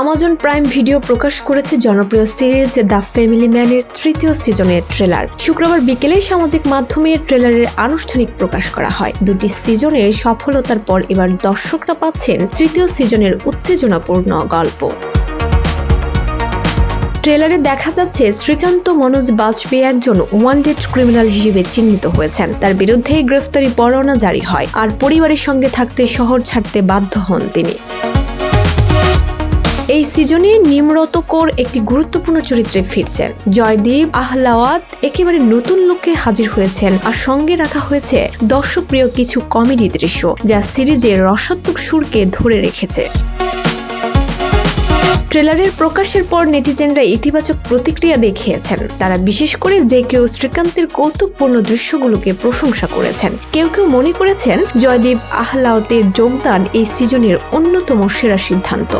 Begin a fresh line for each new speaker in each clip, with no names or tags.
Amazon prime video প্রকাশ করেছে জনপ্রিয় series the family ম্যানের তৃতীয় সিজনের ট্রেলার শুক্রবার বিকেলে সামাজিক মাধ্যমে ট্রেলারের আনুষ্ঠানিক প্রকাশ করা হয়। দুটি সিজনের সফলতার পর এবার দর্শকরা পাচ্ছেন তৃতীয় সিজনের উত্তেজনাপূর্ণ গল্প। ট্রেলারে দেখা যাচ্ছে শ্রীকান্ত মনোজ বাজপেয়ী একজন ওয়ান্টেড ক্রিমিনাল হিসেবে চিহ্নিত হয়েছেন। তার বিরুদ্ধে গ্রেফতারি পরোয়ানা জারি হয়। আর পরিবারের সঙ্গে থাকতে শহর ছাড়তে বাধ্য হন তিনি। এই সিজনে নিমরত কোর একটি গুরুত্বপূর্ণ চরিত্রে ফিরছেন। জয়দীপ আহলাওয়াত একেবারে নতুন লুকে হাজির হয়েছেন আর সঙ্গে রাখা হয়েছে দর্শকপ্রিয় কিছু কমেডি দৃশ্য যা সিরিজের রসাত্মক সুরকে ধরে রেখেছে। ট্রেলারের প্রকাশের পর নেটিজেনরা ইতিবাচক প্রতিক্রিয়া দেখিয়েছেন। তারা বিশেষ করে যে কেউ শ্রীকান্তের কৌতুকপূর্ণ দৃশ্যগুলোকে প্রশংসা করেছেন। কেউ কেউ মনে করেছেন জয়দীপ আহলাওতের যোগদান এই সিজনের অন্যতম সেরা সিদ্ধান্ত।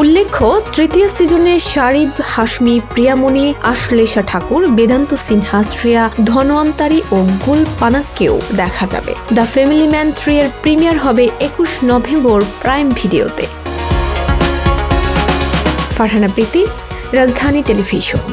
উল্লেখ্য, তৃতীয় সিজনে শারিব হাসমি প্রিয়ামণি, আশ্লেষা ঠাকুর, বেদান্ত সিনহা, শ্রেয়া ধনওয়ান্তারি ও গুল পানাককেও দেখা যাবে। দ্য ফ্যামিলি ম্যান থ্রি এর প্রিমিয়ার হবে একুশ নভেম্বর প্রাইম ভিডিওতে। ফারহানা প্রীতি, রাজধানী টেলিভিশন।